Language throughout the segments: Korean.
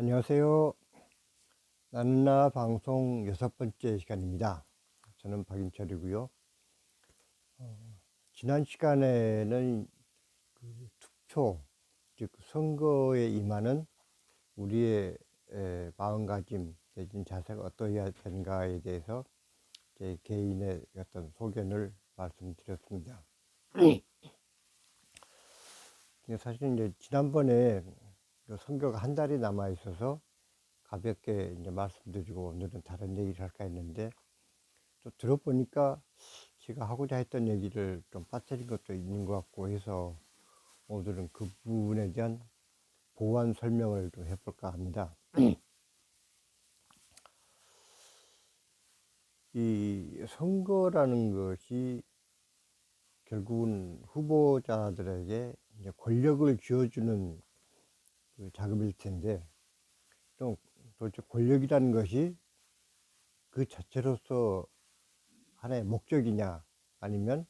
안녕하세요. 나는 나 방송 여섯 번째 시간입니다. 저는 박인철이고요. 어, 지난 시간에는 그 투표, 즉 선거에 임하는 우리의 에, 마음가짐 내지는 자세가 어떠해야 되는가에 대해서 제 개인의 어떤 소견을 말씀드렸습니다. 근데 사실 이제 지난번에 그 선교가 한 달이 남아 있어서 가볍게 이제 말씀드리고 오늘은 다른 얘기를 할까 했는데 또 들어보니까 제가 하고자 했던 얘기를 좀 빠뜨린 것도 있는 것 같고 해서 오늘은 그 부분에 대한 보완 설명을 좀 해볼까 합니다. 이 선거라는 것이 결국은 후보자들에게 권력을 쥐어주는 그 자금일 텐데 좀 도대체 권력이라는 것이 그 자체로서 하나의 목적이냐 아니면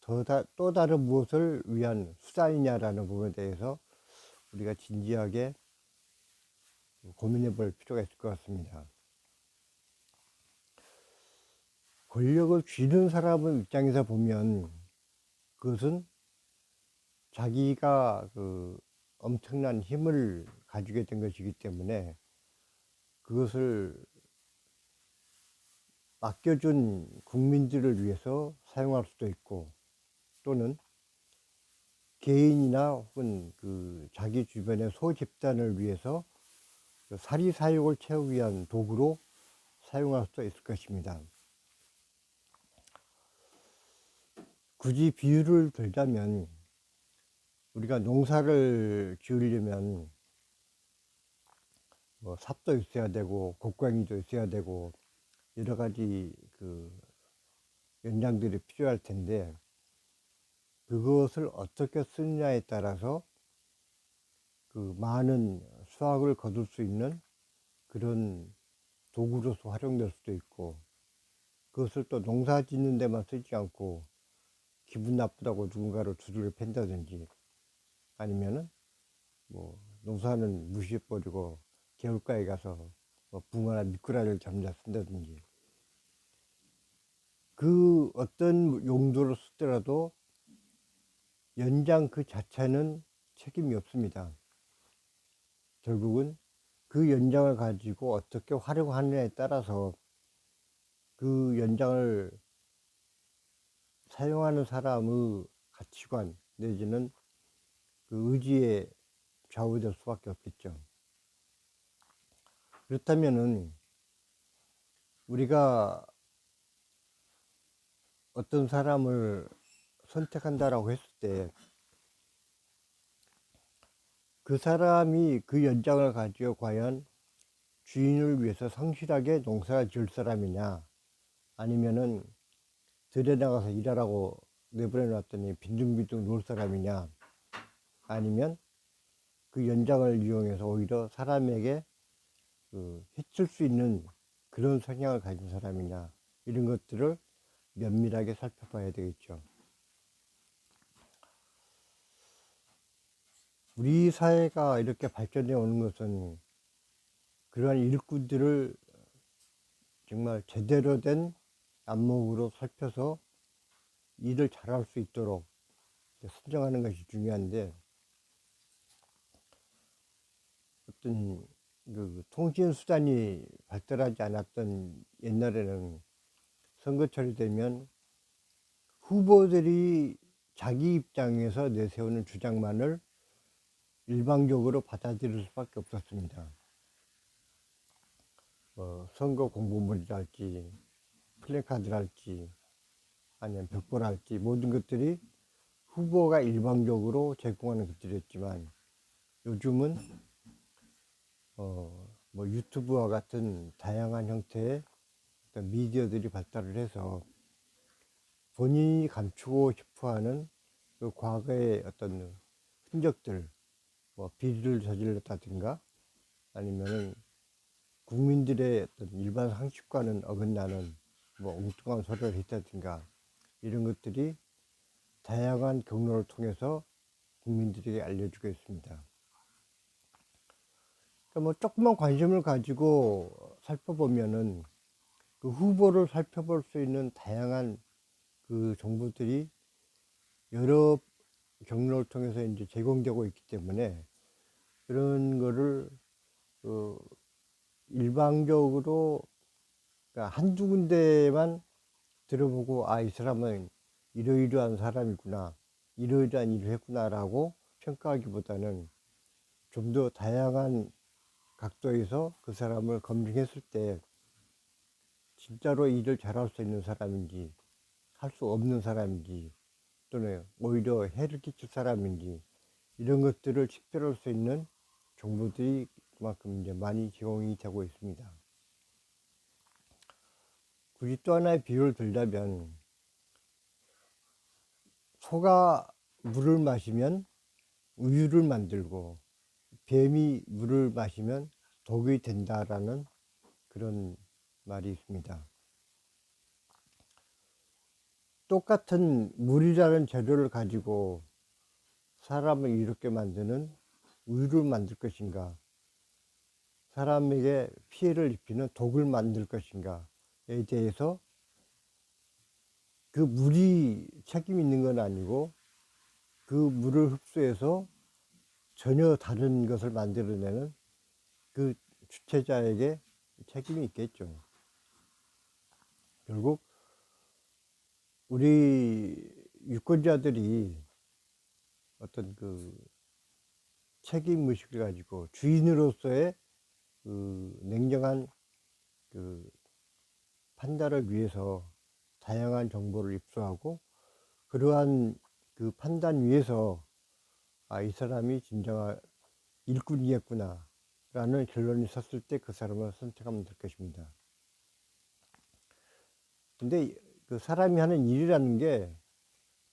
더 다, 또 다른 무엇을 위한 수단이냐라는 부분에 대해서 우리가 진지하게 고민해 볼 필요가 있을 것 같습니다. 권력을 쥐는 사람의 입장에서 보면 그것은 자기가 그 엄청난 힘을 가지게 된 것이기 때문에 그것을 맡겨준 국민들을 위해서 사용할 수도 있고 또는 개인이나 혹은 그 자기 주변의 소집단을 위해서 그 사리 사욕을 채우기 위한 도구로 사용할 수도 있을 것입니다. 굳이 비유를 들자면 우리가 농사를 지으려면 뭐 삽도 있어야 되고 곡괭이도 있어야 되고 여러 가지 그 연장들이 필요할 텐데 그것을 어떻게 쓰느냐에 따라서 그 많은 수확을 거둘 수 있는 그런 도구로서 활용될 수도 있고 그것을 또 농사 짓는 데만 쓰지 않고 기분 나쁘다고 누군가를 두들겨 팬다든지 아니면은 뭐 농사는 무시해버리고 개울가에 가서 뭐 붕어나 미꾸라지를 잡는다 쓴다든지 그 어떤 용도로 쓰더라도 연장 그 자체는 책임이 없습니다. 결국은 그 연장을 가지고 어떻게 활용하느냐에 따라서 그 연장을 사용하는 사람의 가치관 내지는 그 의지에 좌우될 수밖에 없겠죠. 그렇다면은 우리가 어떤 사람을 선택한다라고 했을 때 그 사람이 그 연장을 가지고 과연 주인을 위해서 성실하게 농사를 지을 사람이냐 아니면은 들에 나가서 일하라고 내보내 놨더니 빈둥빈둥 놀 사람이냐 아니면 그 연장을 이용해서 오히려 사람에게 그 해칠 수 있는 그런 성향을 가진 사람이냐 이런 것들을 면밀하게 살펴봐야 되겠죠. 우리 사회가 이렇게 발전해 오는 것은 그러한 일꾼들을 정말 제대로 된 안목으로 살펴서 일을 잘할 수 있도록 선정하는 것이 중요한데 어떤 그 통신 수단이 발달하지 않았던 옛날에는 선거철이 되면 후보들이 자기 입장에서 내세우는 주장만을 일방적으로 받아들일 수밖에 없었습니다. 뭐 선거 공보물이랄지 플래카드랄지 아니면 벽보랄지 모든 것들이 후보가 일방적으로 제공하는 것들이었지만 요즘은 어, 뭐 유튜브와 같은 다양한 형태의 미디어들이 발달을 해서 본인이 감추고 싶어하는 그 과거의 어떤 흔적들, 뭐 비리를 저질렀다든가 아니면은 국민들의 어떤 일반 상식과는 어긋나는 뭐 엉뚱한 소리를 했다든가 이런 것들이 다양한 경로를 통해서 국민들에게 알려주고 있습니다. 뭐 조금만 관심을 가지고 살펴보면은 그 후보를 살펴볼 수 있는 다양한 그 정보들이 여러 경로를 통해서 이제 제공되고 있기 때문에 그런 거를 어, 일방적으로 그러니까 한두 군데만 들어보고 아 이 사람은 이러이러한 사람이구나 이러이러한 일을 했구나라고 평가하기보다는 좀 더 다양한 각도에서 그 사람을 검증했을 때 진짜로 일을 잘할 수 있는 사람인지 할 수 없는 사람인지 또는 오히려 해를 끼칠 사람인지 이런 것들을 식별할 수 있는 정보들이 그만큼 이제 많이 제공이 되고 있습니다. 굳이 또 하나의 비유를 들자면 소가 물을 마시면 우유를 만들고 뱀이 물을 마시면 독이 된다라는 그런 말이 있습니다. 똑같은 물이라는 재료를 가지고 사람을 이롭게 만드는 우유를 만들 것인가, 사람에게 피해를 입히는 독을 만들 것인가에 대해서 그 물이 책임 있는 건 아니고 그 물을 흡수해서 전혀 다른 것을 만들어내는 그 주체자에게 책임이 있겠죠. 결국 우리 유권자들이 어떤 그 책임 의식을 가지고 주인으로서의 그 냉정한 그 판단을 위해서 다양한 정보를 입수하고 그러한 그 판단 위에서 아, 이 사람이 진정한 일꾼이겠구나 라는 결론이 섰을 때 그 사람을 선택하면 될 것입니다. 근데 그 사람이 하는 일이라는 게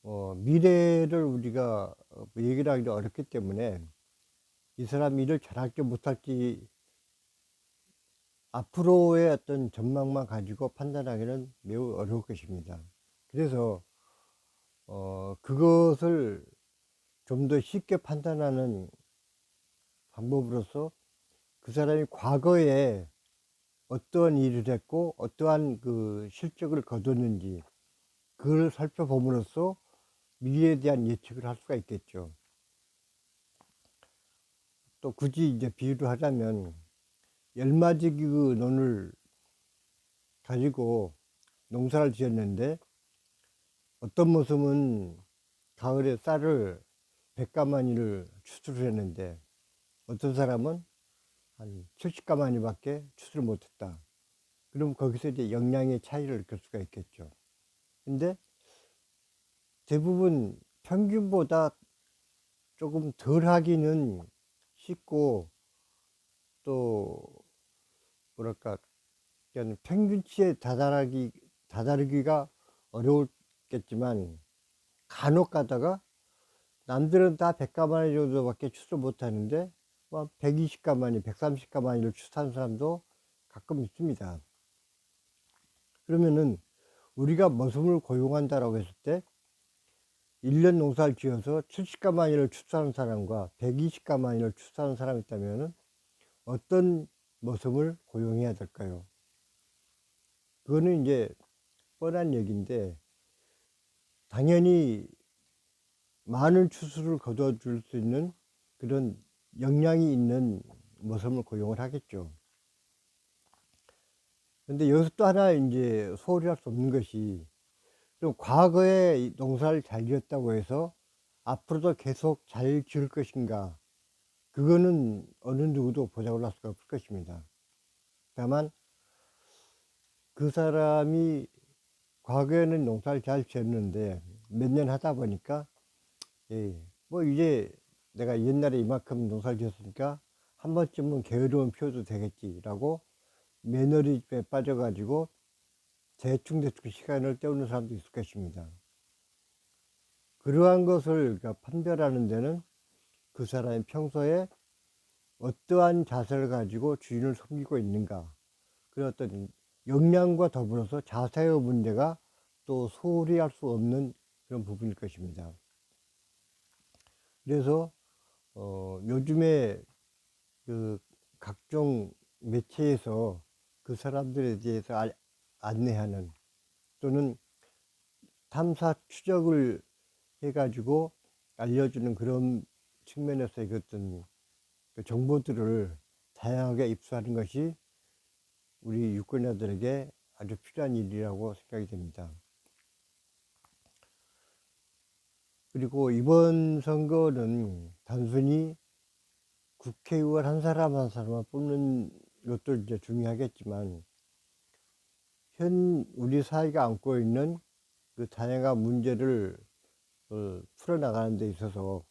어, 미래를 우리가 어, 얘기를 하기 어렵기 때문에 이 사람이 일을 잘할지 못할지 앞으로의 어떤 전망만 가지고 판단하기는 매우 어려울 것입니다. 그래서 어, 그것을 좀 더 쉽게 판단하는 방법으로서 그 사람이 과거에 어떠한 일을 했고 어떠한 그 실적을 거뒀는지 그걸 살펴봄으로써 미래에 대한 예측을 할 수가 있겠죠. 또 굳이 이제 비유를 하자면 열마지기 그 논을 가지고 농사를 지었는데 어떤 모습은 가을에 쌀을 백가마니를 추출했는데 어떤 사람은 한 70가마니밖에 추출을 못했다. 그럼 거기서 이제 영양의 차이를 느낄 수가 있겠죠. 근데 대부분 평균보다 조금 덜 하기는 쉽고 또 뭐랄까 그냥 평균치에 다다르기 다다르기가 어려웠겠지만 간혹 가다가 남들은 다 100가마니 정도밖에 추출 못하는데 뭐 120가마니, 130가마니를 추출하는 사람도 가끔 있습니다. 그러면은 우리가 머슴을 고용한다라고 했을 때 1년 농사를 지어서 70가마니를 추출하는 사람과 120가마니를 추출하는 사람이 있다면 어떤 머슴을 고용해야 될까요? 그거는 이제 뻔한 얘기인데 당연히 많은 추수를 거둬줄 수 있는 그런 역량이 있는 머슴을 고용을 하겠죠. 근데 여기서 또 하나 이제 소홀히 할 수 없는 것이 좀 과거에 농사를 잘 지었다고 해서 앞으로도 계속 잘 지을 것인가 그거는 어느 누구도 보장을 할 수가 없을 것입니다. 다만 그 사람이 과거에는 농사를 잘 지었는데 몇 년 하다 보니까 예, 뭐 이제 내가 옛날에 이만큼 농사를 지었으니까 한 번쯤은 게으름은 피워도 되겠지라고 매너리즘에 빠져가지고 대충대충 시간을 때우는 사람도 있을 것입니다. 그러한 것을 그러니까 판별하는 데는 그 사람이 평소에 어떠한 자세를 가지고 주인을 섬기고 있는가 그런 어떤 역량과 더불어서 자세의 문제가 또 소홀히 할 수 없는 그런 부분일 것입니다. 그래서 어, 요즘에 그 각종 매체에서 그 사람들에 대해서 알- 안내하는 또는 탐사 추적을 해가지고 알려주는 그런 측면에서의 그 어떤 그 정보들을 다양하게 입수하는 것이 우리 유권자들에게 아주 필요한 일이라고 생각이 됩니다. 그리고 이번 선거는 단순히 국회의원 한 사람 한 사람을 뽑는 것도 이제 중요하겠지만 현 우리 사회가 안고 있는 그 다양한 문제를 어, 풀어나가는 데 있어서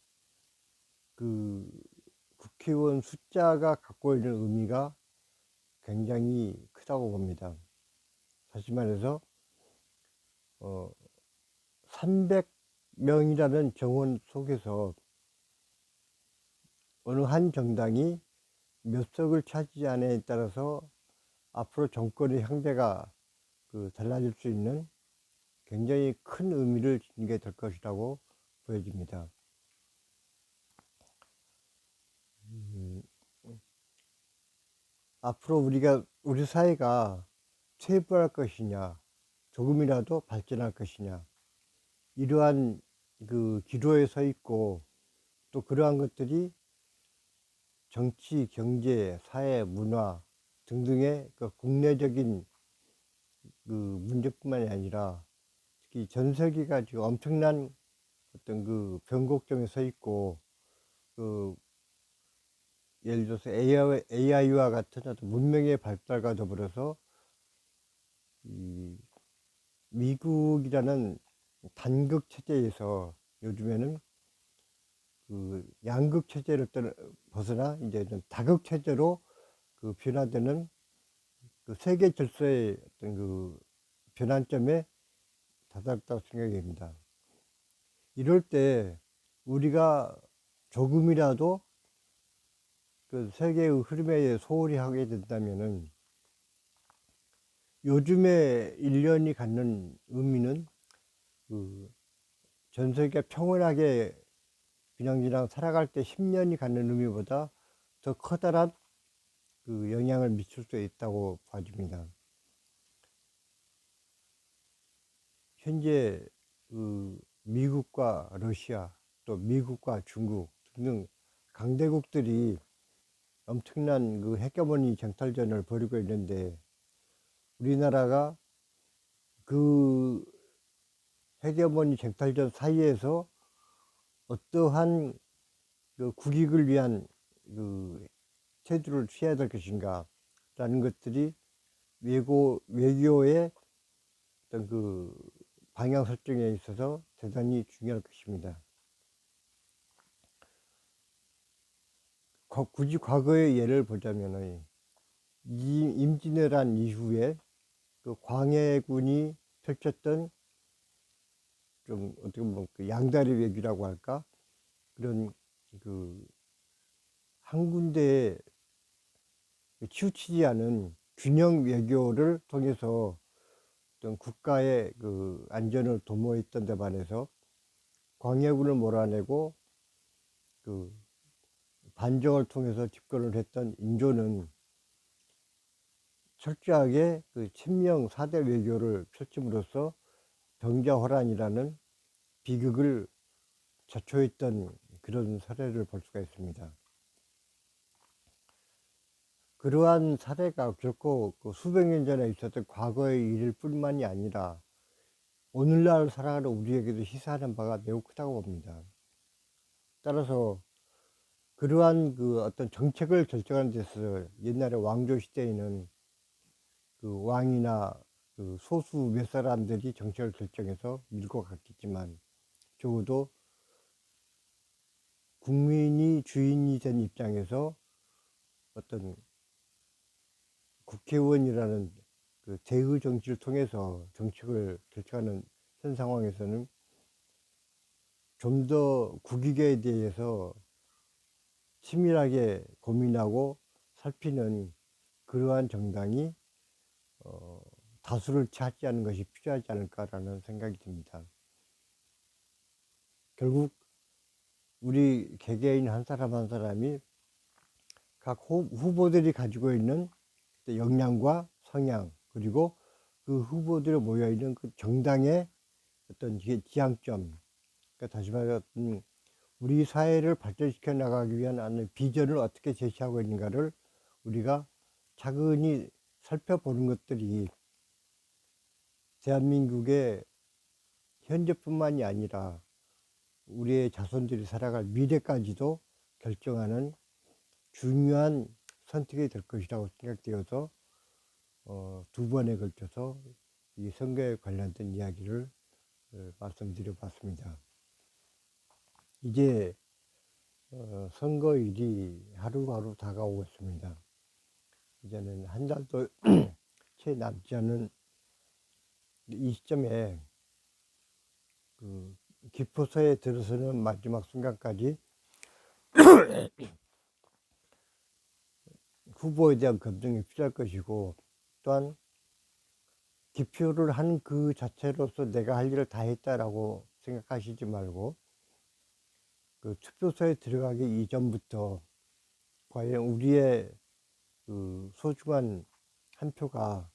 그 국회의원 숫자가 갖고 있는 의미가 굉장히 크다고 봅니다. 다시 말해서 어, 300 명이라는 정원 속에서 어느 한 정당이 몇 석을 차지하느냐에 따라서 앞으로 정권의 향배가 그 달라질 수 있는 굉장히 큰 의미를 지니게 될 것이라고 보여집니다. 음, 앞으로 우리가 우리 사회가 퇴보할 것이냐, 조금이라도 발전할 것이냐, 이러한 그 기로에 서 있고 또 그러한 것들이 정치, 경제, 사회, 문화 등등의 그 국내적인 그 문제뿐만이 아니라 특히 전 세계가 지금 엄청난 어떤 그 변곡점에 서 있고 그 예를 들어서 AI와 같은 어떤 문명의 발달과 더불어서 이 미국이라는 단극 체제에서 요즘에는 그 양극 체제를 벗어나 이제 다극 체제로 그 변화되는 그 세계 질서의 어떤 그 변환점에 다다랐다고 생각이 됩니다. 이럴 때 우리가 조금이라도 그 세계의 흐름에 소홀히 하게 된다면은 요즘에 1년이 갖는 의미는 그 전 세계가 평온하게 그냥저냥 살아갈 때 10년이 갖는 의미보다 더 커다란 그 영향을 미칠 수 있다고 봐집니다. 현재 그 미국과 러시아 또 미국과 중국 등등 강대국들이 엄청난 그 핵겨머니 쟁탈전을 벌이고 있는데 우리나라가 그 핵겨머니 쟁탈전 사이에서 어떠한 그 국익을 위한 그 태도를 취해야 될 것인가 라는 것들이 외고, 외교의 어떤 그 방향 설정에 있어서 대단히 중요할 것입니다. 거- 굳이 과거의 예를 보자면은 이- 임진왜란 이후에 그 광해군이 펼쳤던 좀 어떻게 보면 그 양다리 외교라고 할까? 그런 그 한 군데에 치우치지 않은 균형 외교를 통해서 어떤 국가의 그 안전을 도모했던 데 반해서 광해군을 몰아내고 그 반정을 통해서 집권을 했던 인조는 철저하게 그 친명 사대 외교를 펼침으로써 병자호란이라는 비극을 자초했던 그런 사례를 볼 수가 있습니다. 그러한 사례가 결코 그 수백 년 전에 있었던 과거의 일일 뿐만이 아니라 오늘날 살아가는 우리에게도 시사하는 바가 매우 크다고 봅니다. 따라서 그러한 그 어떤 정책을 결정하는 데서 옛날에 왕조 시대에는 그 왕이나 그 소수 몇 사람들이 정책을 결정해서 밀고 갔겠지만 적어도 국민이 주인이 된 입장에서 어떤 국회의원이라는 그 대의 정치를 통해서 정책을 결정하는 현 상황에서는 좀 더 국익에 대해서 치밀하게 고민하고 살피는 그러한 정당이 어, 다수를 차지하는 것이 필요하지 않을까라는 생각이 듭니다. 결국 우리 개개인 한 사람 한 사람이 각 후- 후보들이 가지고 있는 역량과 성향 그리고 그 후보들이 모여 있는 그 정당의 어떤 지- 지향점 그러니까 다시 말해 음, 우리 사회를 발전시켜 나가기 위한 비전을 어떻게 제시하고 있는가를 우리가 차근히 살펴보는 것들이 대한민국의 현재뿐만이 아니라 우리의 자손들이 살아갈 미래까지도 결정하는 중요한 선택이 될 것이라고 생각되어서 어, 두 번에 걸쳐서 이 선거에 관련된 이야기를 어, 말씀드려 봤습니다. 이제 어, 선거일이 하루하루 다가오고 있습니다. 이제는 한 달도 채 남지 않은 이 시점에 그 기포서에 들어서는 마지막 순간까지 후보에 대한 검증이 필요할 것이고 또한 기표를 하는 그 자체로서 내가 할 일을 다 했다라고 생각하시지 말고 그 투표소에 들어가기 이전부터 과연 우리의 그 소중한 한 표가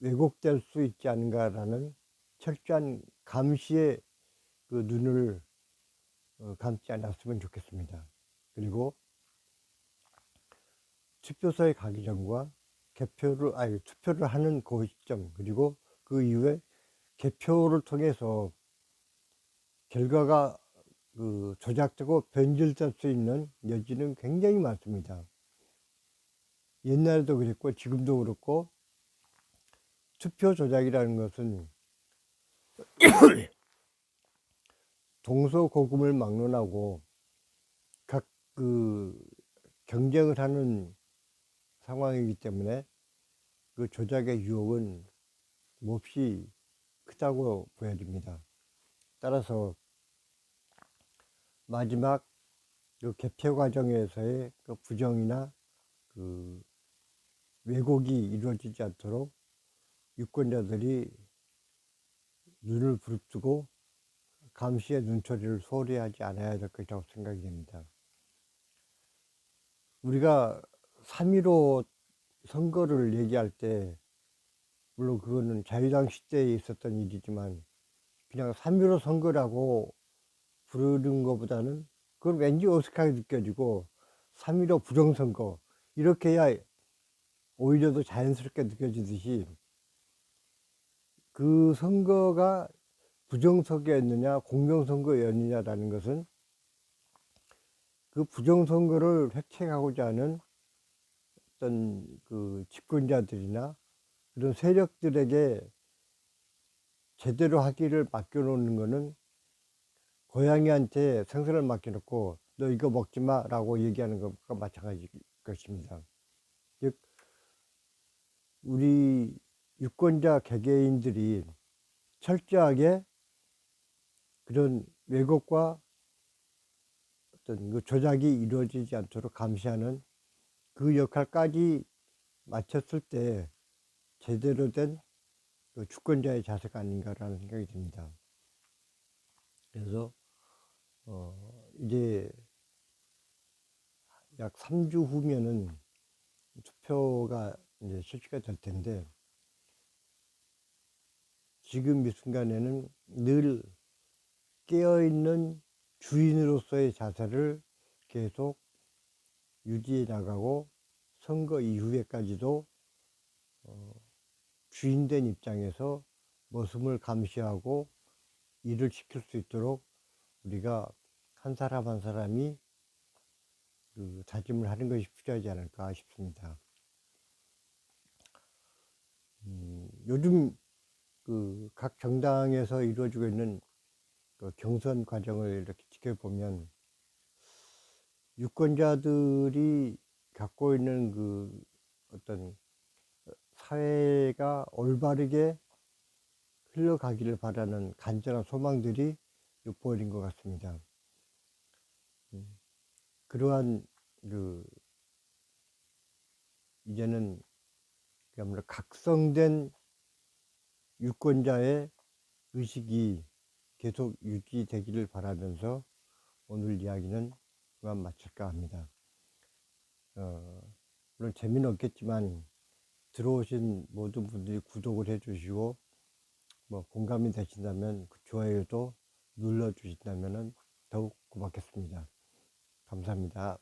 왜곡될 수 있지 않은가라는 철저한 감시의 그 눈을 어, 감지 않았으면 좋겠습니다. 그리고 투표소에 가기 전과 개표를 아니 투표를 하는 그 시점 그리고 그 이후에 개표를 통해서 결과가 그 조작되고 변질될 수 있는 여지는 굉장히 많습니다. 옛날에도 그랬고 지금도 그렇고 투표 조작이라는 것은 동서고금을 막론하고 각 그 경쟁을 하는 상황이기 때문에 그 조작의 유혹은 몹시 크다고 보여집니다. 따라서 마지막 그 개표 과정에서의 그 부정이나 그 왜곡이 이루어지지 않도록 유권자들이 눈을 부릅뜨고 감시의 눈초리를 소홀히 하지 않아야 될 것이라고 생각이 됩니다. 우리가 3.15 선거를 얘기할 때 물론 그거는 자유당 시대에 있었던 일이지만 그냥 3.15 선거라고 부르는 것보다는 그건 왠지 어색하게 느껴지고 3.15 부정선거 이렇게 해야 오히려 더 자연스럽게 느껴지듯이 그 선거가 부정선거였느냐 공정선거였느냐라는 것은 그 부정선거를 획책하고자 하는 어떤 그 집권자들이나 그런 세력들에게 제대로 하기를 맡겨놓는 거는 고양이한테 생선을 맡겨놓고 너 이거 먹지 마라고 얘기하는 것과 마찬가지일 것입니다. 즉 우리 유권자 개개인들이 철저하게 그런 왜곡과 어떤 그 조작이 이루어지지 않도록 감시하는 그 역할까지 마쳤을 때 제대로 된 그 주권자의 자세가 아닌가라는 생각이 듭니다. 그래서 어 이제 약 3주 후면은 투표가 이제 실시가 될 텐데 지금 이 순간에는 늘 깨어있는 주인으로서의 자세를 계속 유지해 나가고 선거 이후에까지도 어, 주인된 입장에서 모습을 감시하고 일을 지킬 수 있도록 우리가 한 사람 한 사람이 그 다짐을 하는 것이 필요하지 않을까 싶습니다. 음, 요즘 그 각 정당에서 이루어지고 있는 그 경선 과정을 이렇게 지켜보면 유권자들이 갖고 있는 그 어떤 사회가 올바르게 흘러가기를 바라는 간절한 소망들이 엿보이는 것 같습니다. 음, 그러한 그 이제는 그야말로 각성된 유권자의 의식이 계속 유지되기를 바라면서 오늘 이야기는 그만 마칠까 합니다. 어, 물론 재미는 없겠지만 들어오신 모든 분들이 구독을 해주시고 뭐 공감이 되신다면 그 좋아요도 눌러 주신다면 더욱 고맙겠습니다. 감사합니다.